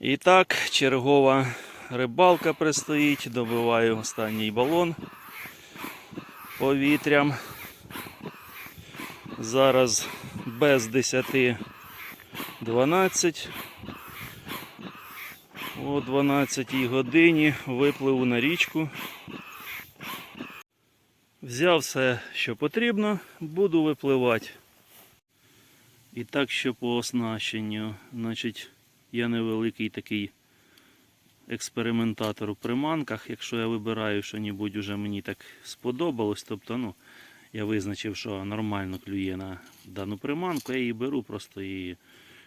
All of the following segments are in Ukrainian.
І так, чергова рибалка пристоїть, добиваю останній балон повітрям. Зараз без 10 12. О 12 годині випливу на річку. Взяв все, що потрібно, буду випливати. І так, що по оснащенню, значить, я невеликий такий експериментатор у приманках. Якщо я вибираю що-небудь уже мені так сподобалось, тобто, ну, я визначив, що нормально клює на дану приманку, я її беру, просто її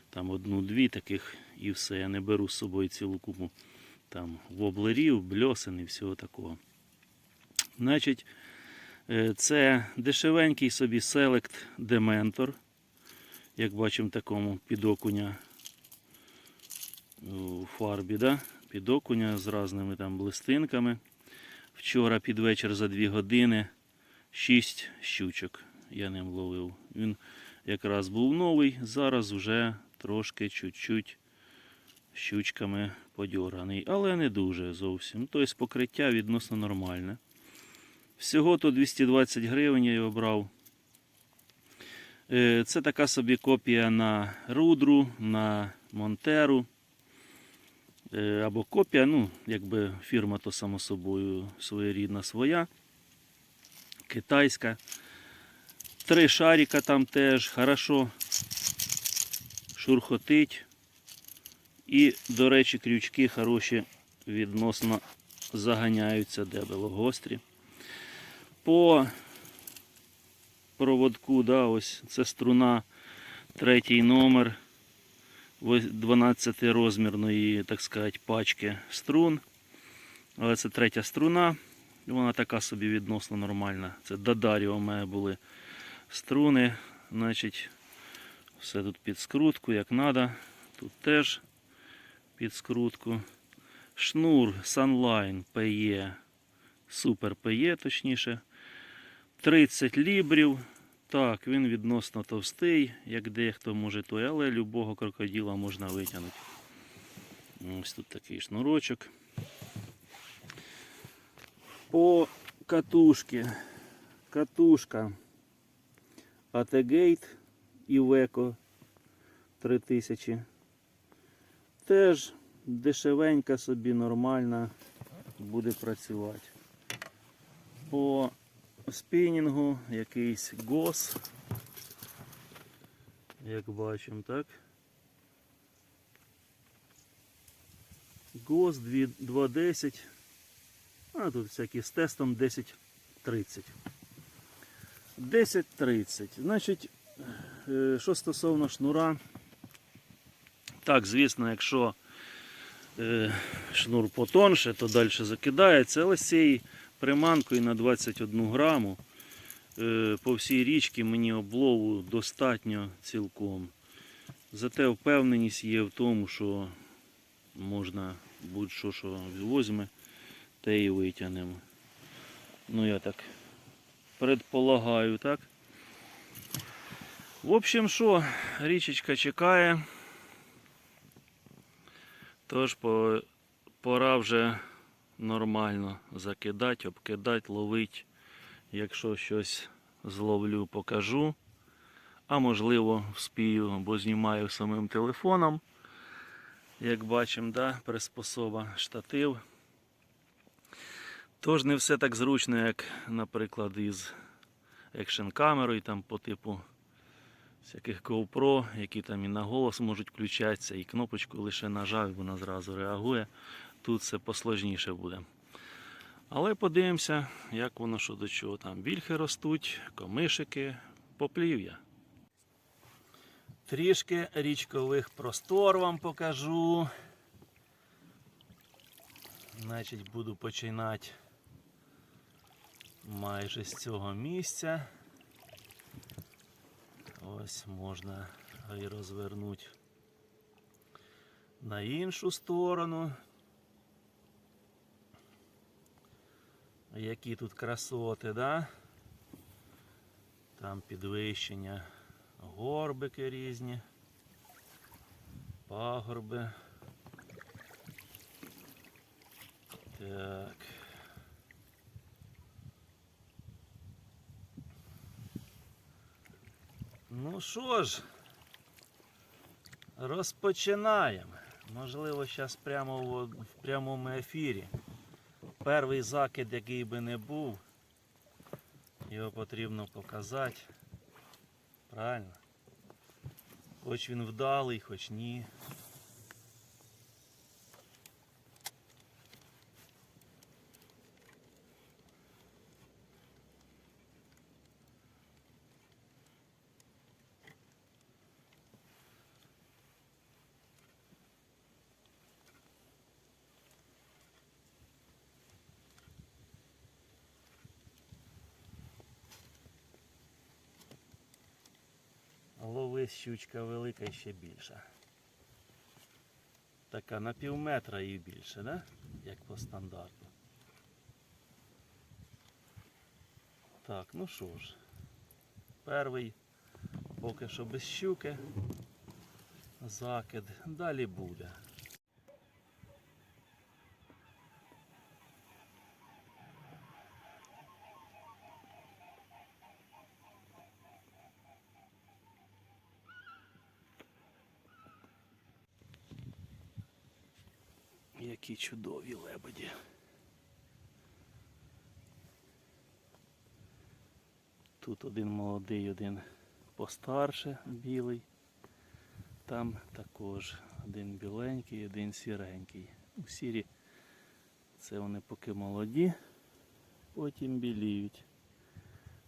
там одну-дві таких і все. Я не беру з собою цілу купу там воблерів, бльосин і всього такого. Значить, е, це дешевенький собі Select Dementor, як бачимо, такому під окуня фарбі, да? під окуня з різними там блистинками. Вчора під вечір за 2 години 6 щучок я ним ловив. Він якраз був новий, зараз вже трошки чуть-чуть щучками подьорганий, але не дуже зовсім. Тобто покриття відносно нормальне. Всього то 220 гривень я його брав. Е, Це така собі копія на рудру, на монтеру. Е, Або копія, ну, якби фірма то само собою своєрідна своя. Китайська. Три шарика там теж, хорошо шурхотить. І, до речі, крючки хороші відносно заганяються дебело гострі. По проводку, да, ось це струна, третій номер 12 розмірної, так сказати, пачки струн. Але це третя струна. Вона така собі відносно нормальна. Це Дадаріо у мене були струни. Значить, все тут під скрутку, як треба. Тут теж під скрутку. Шнур Sunline PE. Супер PE, точніше. 30 лібрів. Так, він відносно товстий, як дехто може той, але любого крокодила можна витягнути. Ось тут такий шнурочок. По катушці. Катушка AT-Gate Iveco 3000. Теж дешевенька собі, нормальна, буде працювати. По спінінгу якийсь гос. Як бачимо, так? ГОС 2.10. А тут всякі з тестом 10.30. 10.30. Значить, е, що стосовно шнура, так, звісно, якщо е, шнур потонше, то далі закидається, але з цією приманкою на 21 граму е, по всій річці мені облову достатньо цілком. Зате впевненість є в тому, що можна будь-що, що візьме, те і витягнемо. Ну я так предполагаю, так? В общем, що, річечка чекає. Тож пора вже нормально закидати, обкидати, ловити. Якщо щось зловлю, покажу. А можливо вспію, бо знімаю самим телефоном. Як бачимо, да, приспособа штатив. Тож не все так зручно, як, наприклад, із екшн камерою там по типу всяких GoPro, які там і на голос можуть включатися, і кнопочку лише нажав, і вона зразу реагує. Тут все посложніше буде. Але подивимося, як воно що до чого. Там вільхи ростуть, комишики, поплів'я. Трішки річкових простор вам покажу. Значить, буду починати майже з цього місця. Ось можна і розвернути на іншу сторону. Які тут красоти, да? Там підвищення, горбики різні, пагорби. Так. Ну що ж, розпочинаємо. Можливо, зараз прямо в, прямому ефірі. Перший закид, який би не був, його потрібно показати. Правильно? Хоч він вдалий, хоч ні. Ловись щучка велика і ще більша. Така на пів метра і більше, да? Як по стандарту. Так, ну що ж. Перший поки що без щуки. Закид. Далі буде. Які чудові лебеді. Тут один молодий, один постарше білий. Там також один біленький, один сіренький. У сірі це вони поки молоді, потім біліють.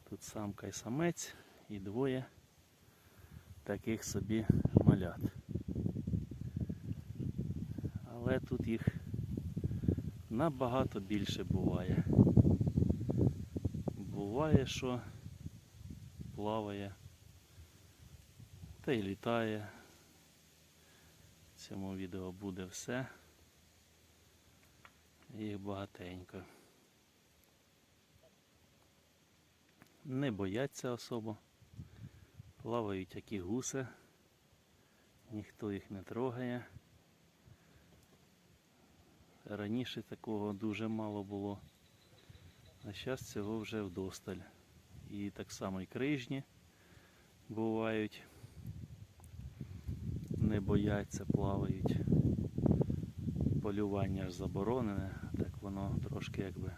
Тут самка і самець і двоє таких собі малят. Але тут їх набагато більше буває. Буває, що плаває та й літає. В цьому відео буде все. Їх багатенько. Не бояться особо. Плавають як і гуси. Ніхто їх не трогає. Раніше такого дуже мало було. А зараз цього вже вдосталь. І так само і крижні бувають. Не бояться, плавають. Полювання ж заборонене, так воно трошки якби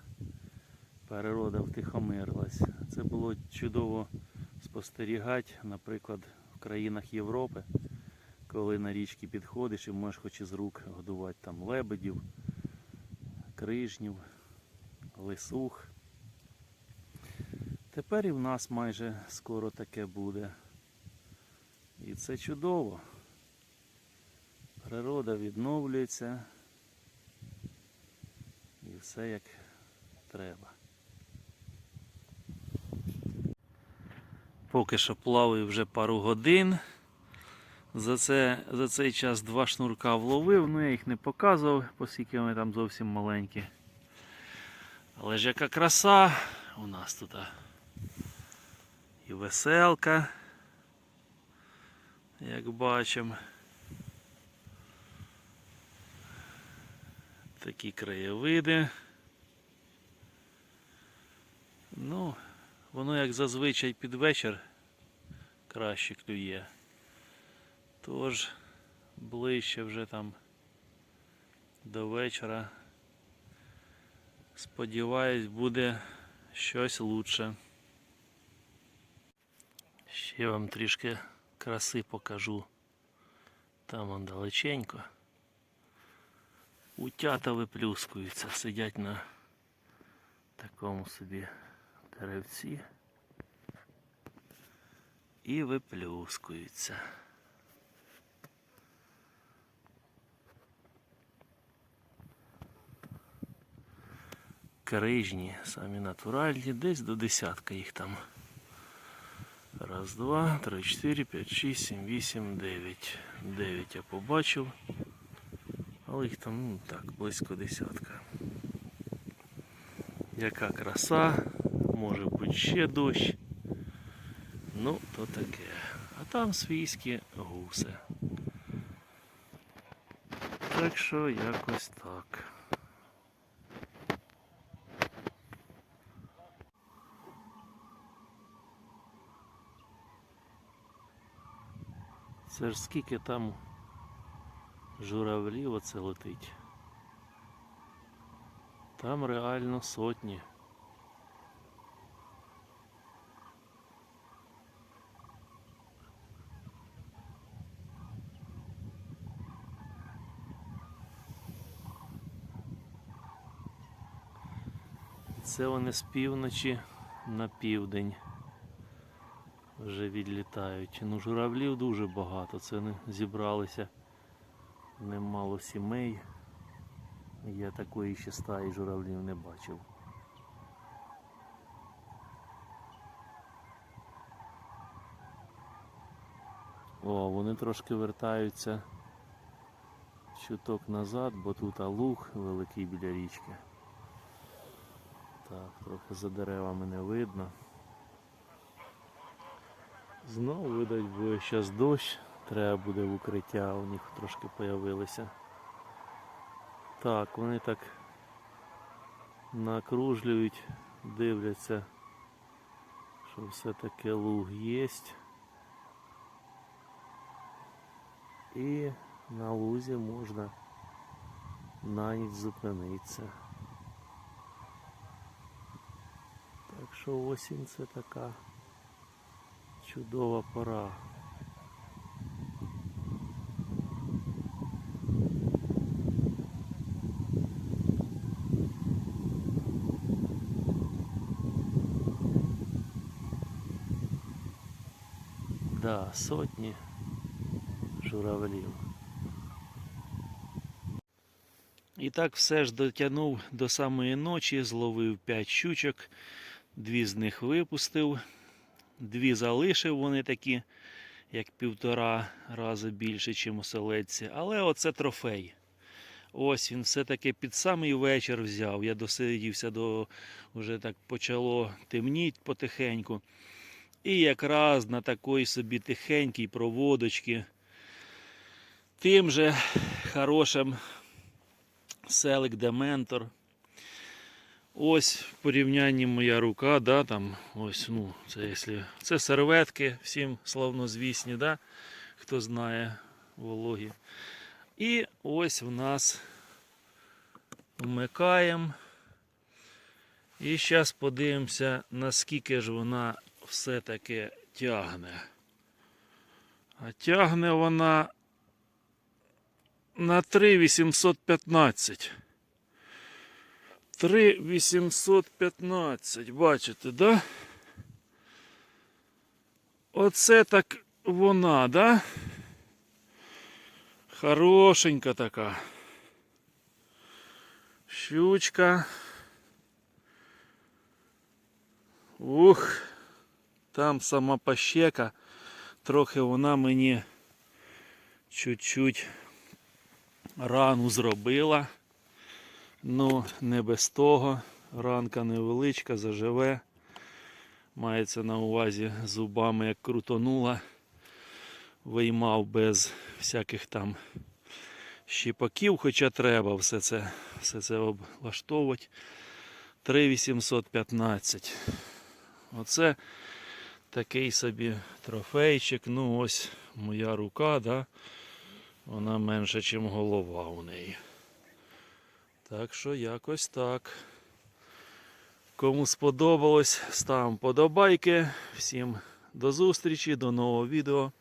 природа втихомирилась. Це було чудово спостерігати, наприклад, в країнах Європи, коли на річки підходиш і можеш хоч із рук годувати там лебедів, крижнів, лисух. Тепер і в нас майже скоро таке буде. І це чудово. Природа відновлюється. І все як треба. Поки що плаваю вже пару годин. За, це, за цей час два шнурка вловив, ну я їх не показував, оскільки вони там зовсім маленькі. Але ж яка краса у нас тут. І веселка, як бачимо. Такі краєвиди. Ну, воно як зазвичай під вечір краще клює. Тож ближче вже там до вечора. Сподіваюсь, буде щось лучше. Ще вам трішки краси покажу. Там он далеченько. Утята виплюскуються, сидять на такому собі деревці і виплюскуються. Крижні, самі натуральні, десь до десятка їх там. Раз, два, три, чотири, п'ять, шість, сім, вісім, дев'ять. Дев'ять я побачив. Але їх там ну, так, близько десятка. Яка краса, може бути ще дощ. Ну, то таке. А там свійські гуси. Так що якось так. Це ж скільки там журавлів оце летить. Там реально сотні. Це вони з півночі на південь вже відлітають. Ну, журавлів дуже багато. Це не зібралися немало сімей. Я такої ще стаї журавлів не бачив. О, вони трошки вертаються чуток назад, бо тут луг великий біля річки. Так, трохи за деревами не видно. Знову видать, буде зараз дощ, треба буде в укриття, у них трошки появилися. Так, вони так накружлюють, дивляться, що все-таки луг є. І на лузі можна на ніч зупинитися. Так що осінь це така чудова пора. Да, сотні журавлів. І так все ж дотягнув до самої ночі, зловив 5 щучок, дві з них випустив, дві залишив вони такі, як півтора рази більше, ніж у селедці. Але оце трофей. Ось він все-таки під самий вечір взяв. Я досидівся до вже так почало темніть потихеньку. І якраз на такій собі тихенькій проводочці, тим же хорошим селик Дементор. Ось в порівнянні моя рука, да, там, ось, ну, це, якщо, це серветки, всім славнозвісні, да, хто знає вологі. І ось в нас вмикаємо. І зараз подивимося, наскільки ж вона все-таки тягне. А тягне вона на 3,815. 3,815. Бачите, да? Оце так вона, да? Хорошенька така. Щучка. Ух, там сама пащека. Трохи вона мені чуть-чуть рану зробила. Ну, не без того. Ранка невеличка, заживе. Мається на увазі зубами, як крутонула. Виймав без всяких там щіпаків, хоча треба все це, все це облаштовувати. 3,815. Оце такий собі трофейчик. Ну ось моя рука, да? вона менша, ніж голова у неї. Так що якось так. Кому сподобалось, ставимо подобайки. Всім до зустрічі, до нового відео.